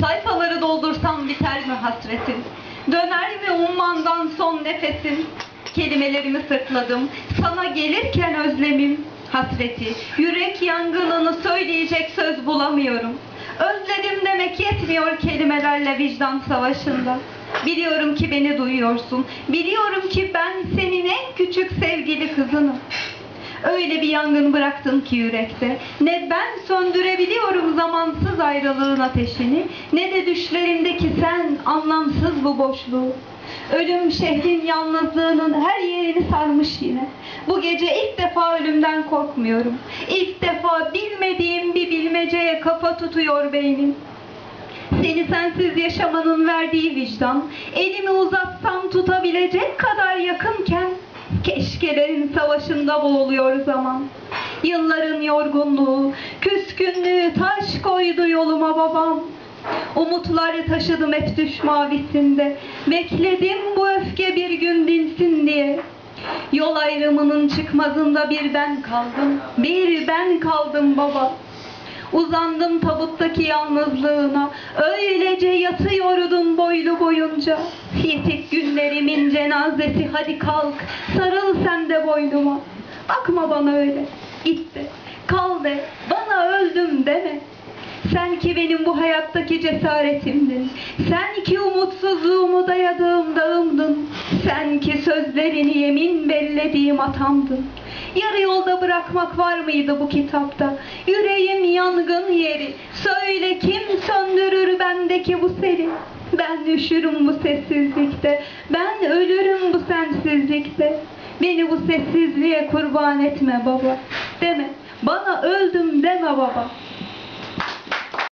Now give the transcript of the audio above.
Sayfaları doldursam biter mi hasretin? Döner mi ummandan son nefesin? Kelimelerimi sırtladım. Sana gelirken özlemim, hasreti. Yürek yangınını söyleyecek söz bulamıyorum. Özledim demek yetmiyor kelimelerle vicdan savaşında. Biliyorum ki beni duyuyorsun. Biliyorum ki ben senin en küçük sevgili kızınım. Öyle bir yangın bıraktın ki yürekte. Ne ben söndürebiliyorum ayrılığın ateşini, ne de düşlerimdeki sen anlamsız bu boşluğu. Ölüm şehrin yalnızlığının her yerini sarmış yine. Bu gece ilk defa ölümden korkmuyorum. İlk defa bilmediğim bir bilmeceye kafa tutuyor beynim. Seni sensiz yaşamanın verdiği vicdan, elimi uzatsam tutabilecek kadar yakınken, keşkelerin savaşında boğuluyor zaman. Yılların yorgunluğu, küskünlüğü taş koydu yoluma babam. Umutları taşıdım hep düş mavisinde, bekledim bu öfke bir gün dinsin diye. Yol ayrımının çıkmazında bir ben kaldım, bir ben kaldım baba. Uzandım tabuttaki yalnızlığına, öylece yatıyordum boylu boyunca. Yetik günlerimin cenazesi hadi kalk, sarıl sen de boynuma. Bakma bana öyle, git de, kal de, bana öldüm deme. Sen ki benim bu hayattaki cesaretimdin. Sen ki umutsuzluğumu dayadığım dağımdın. Sen ki sözlerini yemin bellediğim atamdın. Yarı yolda bırakmak var mıydı bu kitapta? Yüreğim yangın yeri. Söyle kim söndürür bendeki bu seri? Ben üşürüm bu sessizlikte. Ben ölürüm bu sensizlikte. Beni bu sessizliğe kurban etme baba. Deme. Bana öldüm deme baba.